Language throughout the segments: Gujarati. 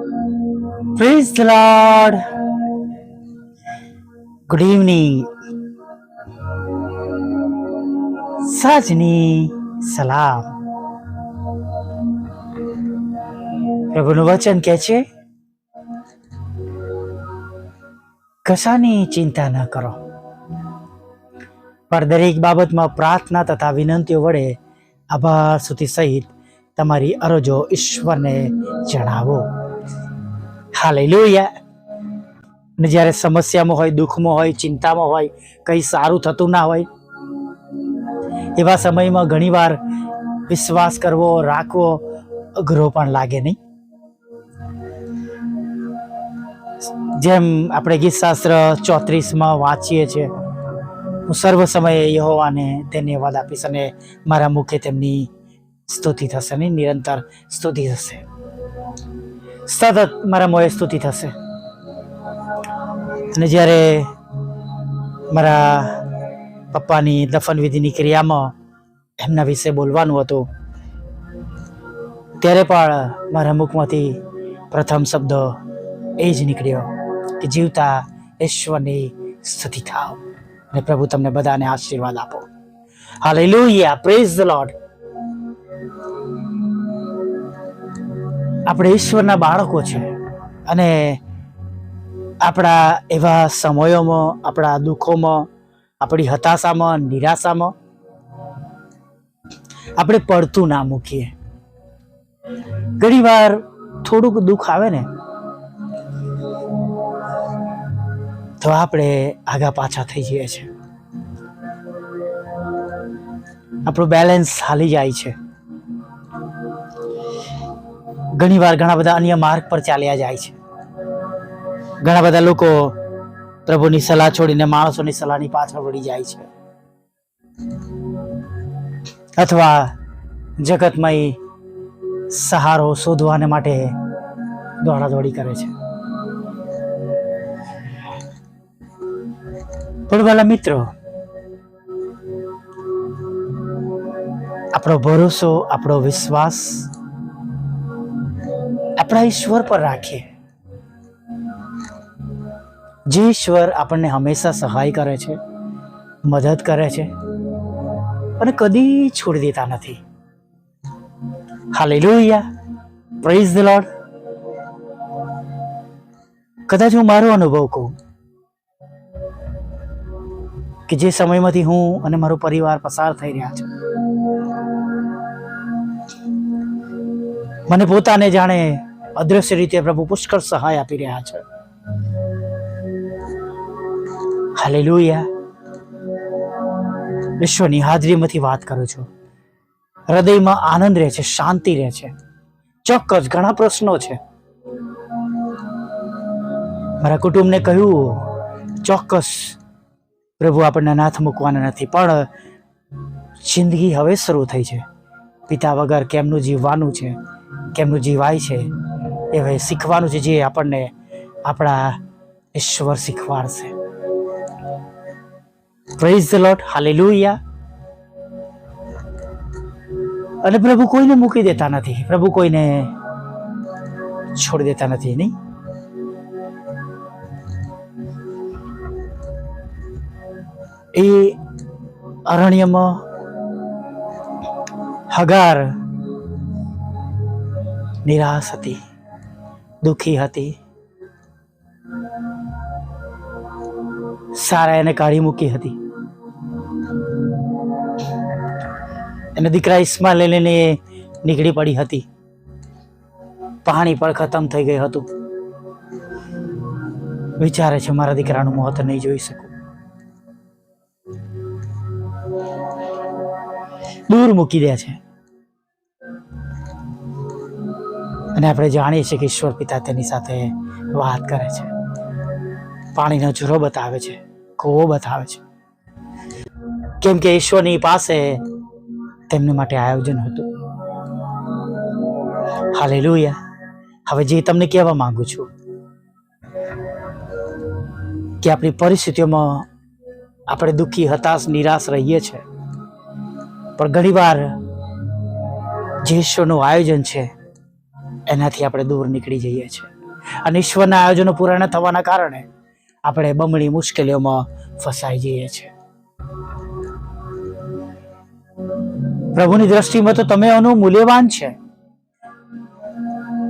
The Lord. Good evening. સાજની સલામ પ્રભુનું વચન કે છે, કશાની ચિંતા ન કરો પણ દરેક બાબતમાં પ્રાર્થના તથા વિનંતીઓ વડે આભાર સુધી સહિત તમારી અરજો ઈશ્વરને જણાવો હાલેલુયા અને જ્યારે સમસ્યામાં હોય, દુઃખમાં હોય, ચિંતામાં હોય, કંઈ સારું થતું ના હોય, એવા સમયમાં ઘણીવાર વિશ્વાસ કરવો, રાખવો અઘરો પણ લાગે નહીં. જેમ આપણે ગીતશાસ્ત્ર ચોત્રીસમાં વાંચીએ છીએ, હું સર્વ સમયે યહોવાને ધન્યવાદ આપીશ અને મારા મુખે તેમની સ્તુતિ થશે ને નિરંતર સ્તુતિ થશે. સતત મારા મોએ સ્તુતિ થશે. અને જ્યારે મારા પપ્પાની દફન વિધિની ક્રિયામાં એમના વિશે બોલવાનું હતું, ત્યારે પણ મારા મુખમાંથી પ્રથમ શબ્દ એ જ નીકળ્યો કે, જીવતા ઈશ્વરની સ્તુતિ થાવ. અને પ્રભુ તમને બધાને આશીર્વાદ આપો. હાલેલુયા પ્રેઝ ધ લોર્ડ આપણે ઈશ્વરના બાળકો છે. અને આપણા એવા સમયોમાં, આપણા દુઃખોમાં, આપણી હતાશામાં, નિરાશામાં આપણે પડતું ના મૂકીએ. ઘણી વાર થોડુંક દુઃખ આવે ને, તો આપણે આગા પાછા થઈ જઈએ છીએ. આપણું બેલેન્સ હાલી જાય છે. ઘણી વાર ઘણા બધા અન્ય માર્ગ પર ચાલ્યા જાય છે. ઘણા બધા લોકો પ્રભુની સલાહ છોડીને માણસોની સલાહની પાછળ વળી જાય છે. અથવા જગતમય સહારો શોધવાને માટે દોડાદોડી કરે છે. પણ મિત્રો, આપણો ભરોસો, આપણો વિશ્વાસ આપણા ઈશ્વર પર રાખીએ જે ઈશ્વર આપણને હંમેશા સહાય કરે છે, મદદ કરે છે અને કદી છોડી દેતા નથી. હાલેલુયા પ્રેઝ ધ લોર્ડ કદાચ હું મારો અનુભવ કહું કે જે સમયમાંથી હું અને મારો પરિવાર પસાર થઈ રહ્યા છે. મને પોતાને જાણે અદ્રશ્ય રીતે પ્રભુ પુષ્કળ સહાય આપી રહ્યા છે. હાલેલુયા. વિશ્વની હાજરીમાંથી વાત કરું છું. હૃદયમાં આનંદ રહે છે, શાંતિ રહે છે. ચોક્કસ ઘણા પ્રશ્નો છે. મારા કુટુંબને કહ્યું, ચોક્કસ પ્રભુ આપણને નાથ મૂકવાના નથી, પણ જિંદગી હવે શરૂ થઈ છે. પિતા વગર કેમનું જીવવાનું છે? કેમનું જીવાય છે? એ હવે શીખવાનું છે જે આપણને આપણા ઈશ્વર શીખવાડશે. પ્રેઝ ધ લોટ હાલેલુયા અને પ્રભુ કોઈને મૂકી દેતા નથી. પ્રભુ કોઈને છોડી દેતા નથી, નહીં? એ અરણ્યમાં હગાર નિરાશ હતી. દુઃખી હતી. સારા એને કાઢી મૂકી હતી. એને દીકરા ઇસ્માઇલ લઈને એ નીકળી પડી હતી. પાણી પણ ખતમ થઈ ગયું હતું. વિચારે છે, મારા દીકરાનું મોત નહીં જોઈ શકું. દૂર મૂકી દે છે. અને આપણે જાણીએ છીએ કે ઈશ્વર પિતા તેની સાથે વાત કરે છે. પાણીનો ઝરો બતાવે છે, કૂવો બતાવે છે. કેમ કે ઈશ્વરની પાસે તેમના માટે આયોજન હતું. હાલે હવે જે તમને કહેવા માંગુ છું કે આપણી પરિસ્થિતિઓમાં આપણે દુઃખી, હતાશ, નિરાશ રહીએ છીએ પણ ઘણીવાર જે ઈશ્વરનું આયોજન છે એનાથી આપણે દૂર નીકળી જઈએ છીએ. અને ઈશ્વરના આયોજનો પૂરા ન થવાના કારણે આપણે બમણી મુશ્કેલીઓમાં ફસાઈ જઈએ છીએ. પ્રભુની દ્રષ્ટિમાં તો તમે એનું મૂલ્યવાન છે.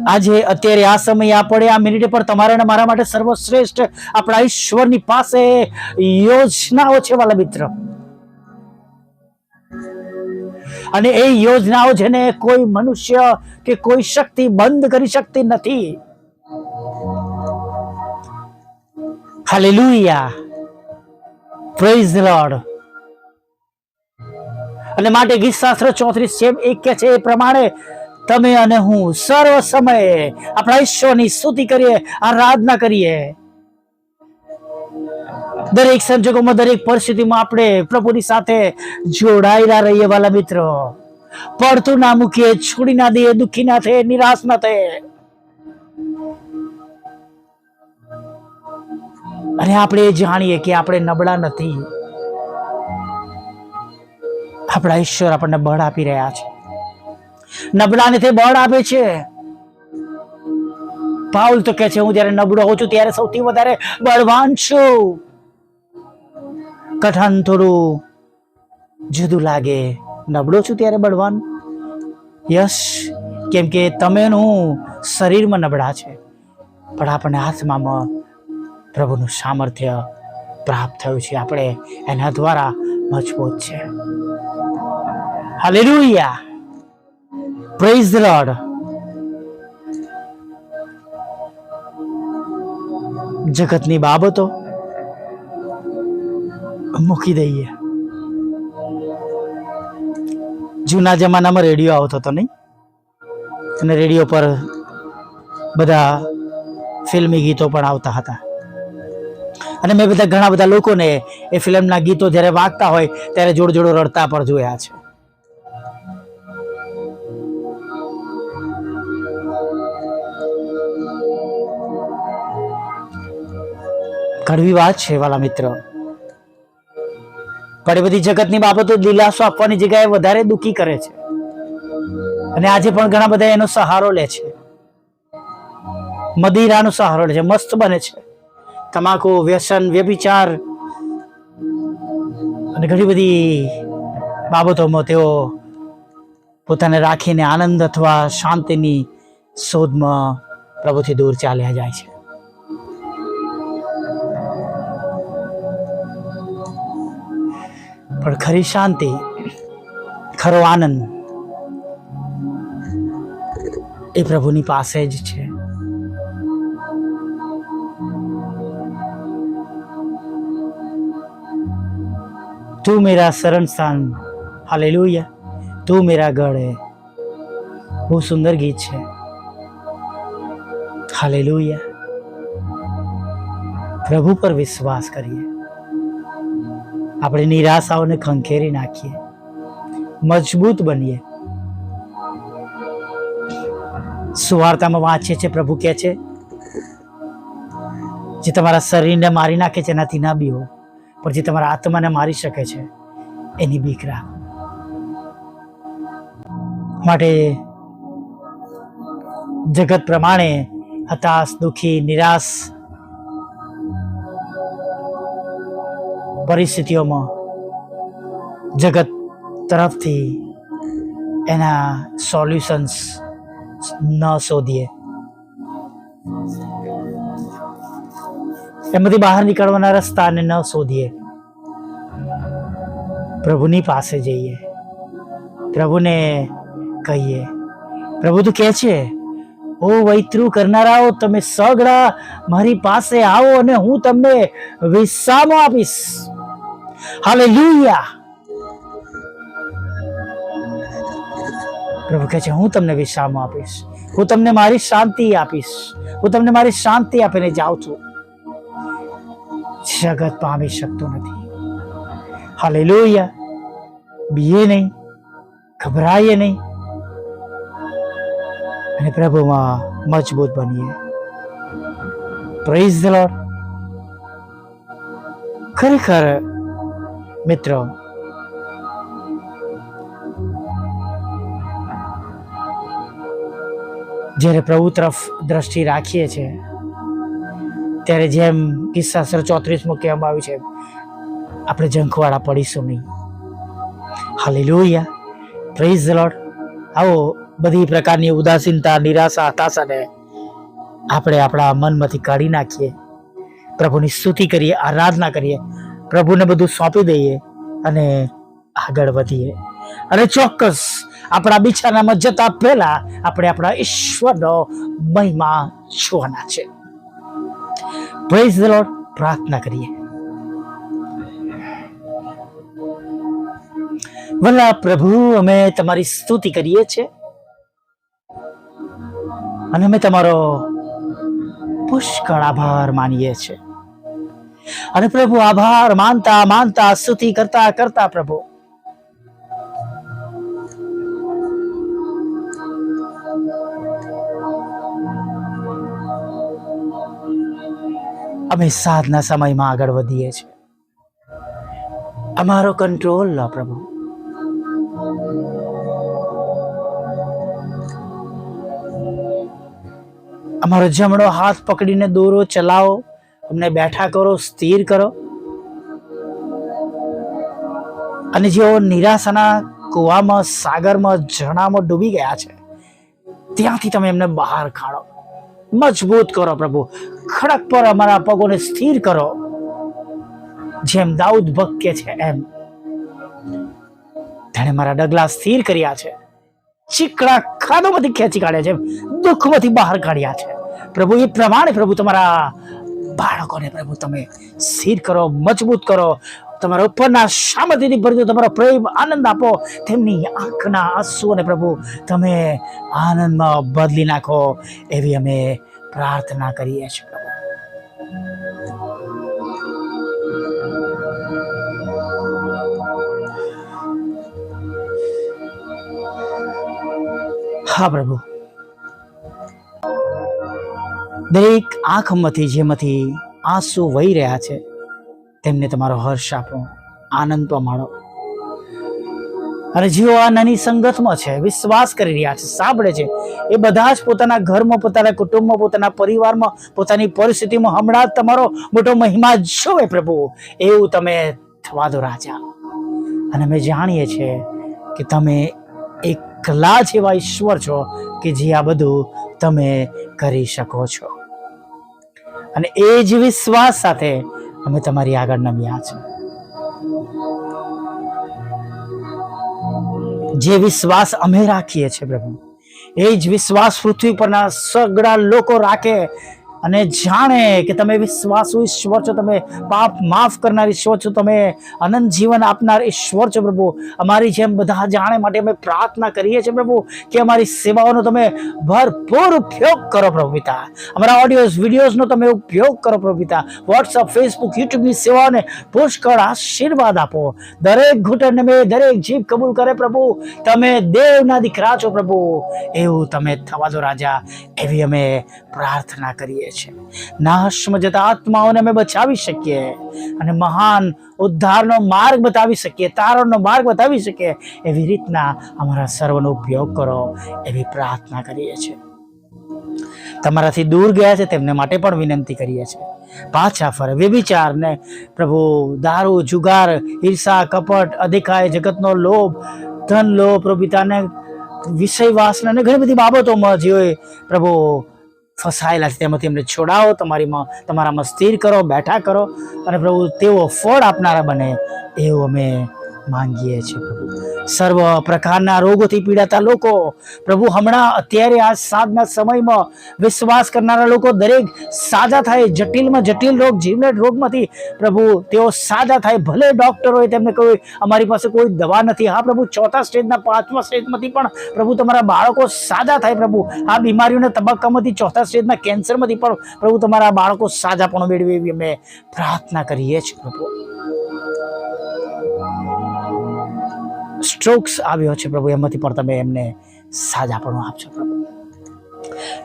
આજે, અત્યારે, આ સમય પડે આ મિનિટે પર તમારે અને મારા માટે સર્વશ્રેષ્ઠ આપણા ઈશ્વરની પાસે યોજનાઓ છે, વાલા મિત્ર. અને એ યોજનાઓ જેને કોઈ મનુષ્ય કે કોઈ શક્તિ બંધ કરી શકતી નથી. હાલેલુયા પ્રેઝ લોર્ડ અને માટે ગીત શાસ્ત્ર ચોત્રીસ જેમ એક કે છે એ પ્રમાણે તમે અને હું સર્વ સમયે આપણા ઈશ્વરની સ્તુતિ કરીએ, આરાધના કરીએ. દરેક સંજોગોમાં, દરેક પરિસ્થિતિમાં આપણે પ્રભુની સાથે જોડાયેલા રહીએ વાલા મિત્રો. પડતું ના મૂકીએ, છોડી ના દઈએ, દુઃખી ના થઈએ, નિરાશ ના થઈએ. અને આપણે એ જાણીએ કે આપણે નબળા નથી. આપણા ઈશ્વર આપણને બળ આપી રહ્યા છે. નબળાને તે બળ આપે છે. પાઉલ તો કે છે, હું જ્યારે નબળો હોઉં છું, ત્યારે સૌથી વધારે બળવાન છું. કઠણ થોડું જુદું લાગે. નબળો છું ત્યારે બળવાન? યશ, કેમ કે તમે હું શરીરમાં નબળા છે. પણ આપણને આત્મામાં પ્રભુનું સામર્થ્ય પ્રાપ્ત થયું છે. આપણે એના દ્વારા મજબૂત છે. હાલેલુયા. પ્રેઝ ધ લોર્ડ જગતની બાબતો મૂકી દઈએ. જૂના જમાનામાં રેડિયો આવતો હતો નહીં. અને રેડિયો પર બધા ફિલ્મી ગીતો પણ આવતા હતા. અને મેં બધા ઘણા બધા લોકોને એ ફિલ્મના ગીતો જ્યારે વાગતા હોય ત્યારે જોડ જોડો રડતા પણ જોયા છે. કડવી વાત છે વાલા મિત્ર. એ બધી જગતની બાબતો દિલાસો આપવાની જગ્યાએ વધારે દુઃખી કરે છે. અને આજે પણ ઘણા બધા એનો સહારો લે છે. મદિરાનો સહારો લે છે, મસ્ત બને છે. તમાકુ, વ્યસન, વ્યભિચાર અને ઘણી બધી બાબતોમાં તેઓ પોતાને રાખીને આનંદ અથવા શાંતિની શોધમાં પ્રભુથી દૂર ચાલ્યા જાય છે. પણ ખરી શાંતિ, ખરો આનંદ એ પ્રભુની પાસે જ છે. તું મેરા શરણ સ્થાન હાલે લોહિયા તું મેરા ગળે, બહુ સુંદર ગીત છે. હાલે લોહિયા પ્રભુ પર વિશ્વાસ કરીએ. આપણે નિરાશાઓને ખંખેરી નાખીએ. મજબૂત બનીએ. સુવાર્તામાં વાંચીએ છે, પ્રભુ કહે છે, જે તમારા શરીરને મારી નાખે છે, એનાથી ના બીવો, પણ જે તમારા આત્માને મારી શકે છે, એની બીક રાખો. માટે જગત પ્રમાણે હતાશ, દુઃખી, નિરાશ પરિસ્થિતિઓમાં જગત તરફથી એના સોલ્યુશન્સ ન શોધીએ. એમાંથી બહાર નીકળવાના રસ્તાને ન શોધીએ. પ્રભુની પાસે જઈએ. પ્રભુને કહીએ. પ્રભુ તો કહે છે, ઓ વૈતૃ કરનારાઓ, તમે સગડા મારી પાસે આવો અને હું તમને વિશ્રામ આપીશ. હાલેલુયા. પ્રભુ કહે છે, હું તમને વિશ્રામ આપીશ. હું તમને મારી શાંતિ આપીશ. હું તમને મારી શાંતિ આપીને જાઉં છું. જગત પામી શકતો નથી. હાલેલુયા. બીએ નહીં, ગભરાઈએ નહીં. અને પ્રભુમાં મજબૂત બનીએ. પ્રેઝ ધ લોર્ડ ખરેખર મિત્રો. જ્યારે પ્રભુ તરફ દ્રષ્ટિ રાખીએ છીએ, ત્યારે જેમ કિસ્સાસર ચોત્રીસમાં કહેવામાં આવ્યું છે, આપણે જંખવાળા પડીશું નહીં. હાલી લોહિયા પ્રેઝ લોડ આવો બધી પ્રકારની ઉદાસીનતા, નિરાશા, હતાશાને આપણે આપણા મનમાંથી કાઢી નાખીએ. પ્રભુની સ્તુતિ કરીએ, આરાધના કરીએ. પ્રભુને બધું સોંપી દઈએ અને આગળ વધીએ. અને ચોક્કસ આપણા બિછાનામાં જતા પહેલા આપણે આપણા ઈશ્વરનો મહિમા જોવાના છે. પ્રેઝ ધ લોર્ડ પ્રાર્થના કરીએ. વલ્લા પ્રભુ, અમે તમારી સ્તુતિ કરીએ છીએ. અને અમે તમારો પુષ્કળ આભાર માનીએ છીએ. અને પ્રભુ આભાર, માનતા માનતા, સ્તુતિ કરતા કરતા પ્રભુ. અમે સાધના સમયમાં આગળ વધીએ છીએ. અમારો કંટ્રોલ લો પ્રભુ. અમારો જમણો હાથ પકડીને દોરો ચલાવો. અમને બેઠા કરો, સ્થિર કરો. અને જેઓ નિરાશાના કુવામાં, સાગરમાં, ઝરણામાં ડૂબી ગયા છે, ત્યાંથી તમે એમને બહાર કાઢો. મજબૂત કરો પ્રભુ. ખડક પર અમારા પગોને સ્થિર કરો. જેમ દાઉદ ભક્ય છે એમ. તેણે મારા ડગલા સ્થિર કર્યા છે. ચીકણા ખાધોમાંથી ખેંચી કાઢ્યા છે. દુઃખમાંથી બહાર કાઢ્યા છે. પ્રભુ, એ પ્રમાણે પ્રભુ તમારા બાળકોને પ્રભુ, તમે સ્થિર કરો, મજબૂત કરો. તમારા ઉપરના શામતીથી દો તમારો પ્રેમ, આનંદ આપો. તેમની આંખના આંસુઓને પ્રભુ, તમે આનંદમાં બદલી નાખો એવી અમે પ્રાર્થના કરીએ છીએ પ્રભુ. હા પ્રભુ. દરેક આંખમાંથી જેમાંથી આંસુ વહી રહ્યા છે, તેમને તમારો હર્ષ આપો, આનંદ માણો અને જેઓ આ નાની સંગતમાં છે, વિશ્વાસ કરી રહ્યા છે, સાંભળે છે, એ બધા જ પોતાના ઘરમાં, પોતાના કુટુંબમાં, પોતાના પરિવારમાં, પોતાની પરિસ્થિતિમાં હમણાં જ તમારો મોટો મહિમા જોવે પ્રભુ, એવું તમે થવા દો રાજા. અને અમે જાણીએ છીએ કે તમે એકલા જ એવા ઈશ્વર છો કે જે આ બધું તમે કરી શકો છો. અને એ જ વિશ્વાસ સાથે અમે તમારી આગળ નમ્યા છે જે વિશ્વાસ અમે રાખીએ છીએ પ્રભુ, એ જ વિશ્વાસ પૃથ્વી પરના સગડા લોકો રાખે અને જાણે કે તમે વિશ્વાસુ ઈશ્વર છો, તમે પાપ માફ કરનાર ઈશ્વર છો, તમે અનંત જીવન આપનાર ઈશ્વર છો પ્રભુ. અમારી જેમ બધા જાણે માટે અમે પ્રાર્થના કરીએ છીએ પ્રભુ કે અમારી સેવાઓનો તમે ભરપૂર ઉપયોગ કરો પ્રભુ પિતા. અમારા ઓડિયોઝ વિડીયોઝનો તમે ઉપયોગ કરો પ્રભુ પિતા. વોટ્સઅપ ફેસબુક યુટ્યુબની સેવાઓને પુષ્કળ આશીર્વાદ આપો. દરેક ઘૂંટણને મેં દરેક જીભ કબૂલ કરે પ્રભુ. તમે દેવના દીકરા છો પ્રભુ. એવું તમે થવા દો રાજા. એવી અમે પ્રાર્થના કરીએ છીએ. નાશમાં જતા આત્માઓને અમે બચાવી શકીએ અને મહાન ઉદ્ધારનો માર્ગ બતાવી શકીએ, તારણનો માર્ગ બતાવી શકીએ, એવી રીતના અમારા સર્વનો ઉપયોગ કરો, એવી પ્રાર્થના કરીએ છીએ. તમારાથી દૂર ગયા છે, તેમને માટે પણ વિનંતી કરીએ છીએ. પાછા ફરે, વ્યભિચારને પ્રભુ, દારૂ, જુગાર, ઈર્ષા, કપટ અધિકાય જગતનો લોભ ધન લોભ પ્રભુ પિતાને વિષય વાસના અને ઘણી બધી બાબતોમાં જે પ્રભુ ફસાયેલા છે. તેમાંથી એમને છોડાવો, તમારીમાં, તમારામાં સ્થિર કરો, બેઠા કરો. અને પ્રભુ, તેઓ ફળ આપનારા બને, એવું અમે માંગીએ છીએ પ્રભુ. સર્વ પ્રકારના રોગોથી પીડાતા લોકો. પ્રભુ, હમણાં અત્યારે આ સાધના સમયમાં વિશ્વાસ કરનારા લોકો દરેક સાજા થાય, જટિલમાં જટિલ રોગ જીવલેટ રોગમાંથી પ્રભુ, તેઓ સાજા થાય. ભલે ડોક્ટરોએ તેમને કહ્યું અમારી પાસે કોઈ દવા નથી. હા, પ્રભુ, ચોથા સ્ટેજના પાંચમા સ્ટેજમાંથી પણ પ્રભુ, તમારા બાળકો સાજા થાય પ્રભુ. આ બીમારીઓના તબક્કામાંથી ચોથા સ્ટેજના કેન્સરમાંથી પણ પ્રભુ, તમારા બાળકો સાજાપણું મેળવે એવી અમે પ્રાર્થના કરીએ છીએ પ્રભુ. સ્ટ્રોક્સ આવ્યો છે પ્રભુ એમાંથી પણ તમે એમને સાજા પણ આપશો પ્રભુ.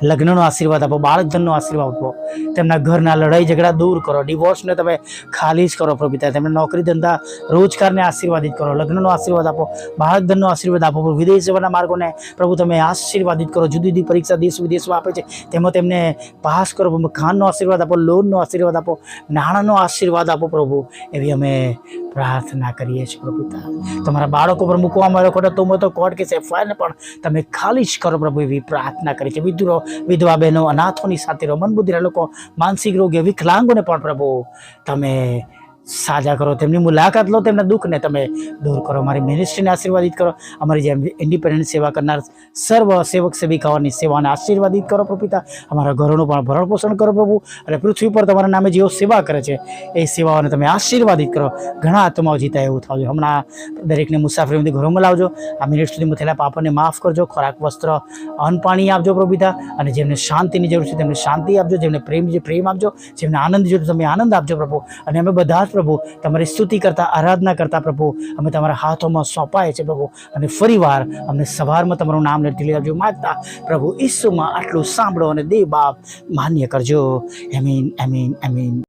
લગ્નનો આશીર્વાદ આપો, બાળકધનનો આશીર્વાદ આપો. તેમના ઘરના લડાઈ ઝઘડા દૂર કરો, ડિવોર્સને તમે ખાલી જ કરો પ્રભુ પિતા તેમને નોકરી ધંધા, રોજગારને આશીર્વાદિત કરો, લગ્નનો આશીર્વાદ આપો, બાળકધનનો આશીર્વાદ આપો વિદેશ જવાના માર્ગોને પ્રભુ તમે આશીર્વાદિત કરો. જુદી જુદી પરીક્ષા દેશ વિદેશમાં આપે છે, તેમાં તેમને પાસ કરો. પ્રભુ, ખાનનો આશીર્વાદ આપો, લોનનો આશીર્વાદ આપો, નાણાંનો આશીર્વાદ આપો પ્રભુ. એવી અમે પ્રાર્થના કરીએ છીએ પ્રભુ પિતા તમારા બાળકો પર મૂકવામાં આવ્યો ખોટા, તો તો કોર્ટ કેસ એફઆઈઆરને પણ તમે ખાલી જ કરો પ્રભુ એવી પ્રાર્થના કરી છે. વિધુરો વિધવા બહેનો અનાથોની સાથે રહો મનબુદ્ધિના લોકો માનસિક રોગી વિકલાંગોને પણ પ્રભુ તમે સાજા કરો, તેમની મુલાકાત લો, તેમના દુઃખને તમે દૂર કરો. અમારી મિનિસ્ટ્રીને આશીર્વાદિત કરો. અમારી જેમ ઇન્ડિપેન્ડન્ટ સેવા કરનાર સર્વ સેવક સેવિકાઓની સેવાને આશીર્વાદિત કરો પ્રભુ અમારા ઘરોનું પણ ભરણ પોષણ કરો, પ્રભુ. અને પૃથ્વી પર તમારા નામે જેઓ સેવા કરે છે, એ સેવાઓને તમે આશીર્વાદિત કરો. ઘણા આત્માઓ જીતા એવું થાવજો હમણાં દરેકને મુસાફરીમાંથી ઘરોમાં લાવજો આ મિનિટ સુધી થયેલા પાપને માફ કરજો. ખોરાક, વસ્ત્ર, અન્ન, પાણી આપજો પ્રભુ અને જેમને શાંતિની જરૂર છે તેમને શાંતિ આપજો. જેમને પ્રેમ જે પ્રેમ આપજો. જેમને આનંદ જરૂર તમે આનંદ આપજો, પ્રભુ. અને અમે બધા જ પ્રભુ. તમારી સ્તુતિ કરતા, આરાધના કરતા પ્રભુ. અમે તમારા હાથોમાં સોંપાય છે પ્રભુ. અને ફરીવાર અમને સવારમાં તમારું નામ લેતી લેજો માગતા પ્રભુ ઈસુમાં આટલું સાંભળો અને દેવ બાપ માન્ય કરજો. એમીન એમીન એમીન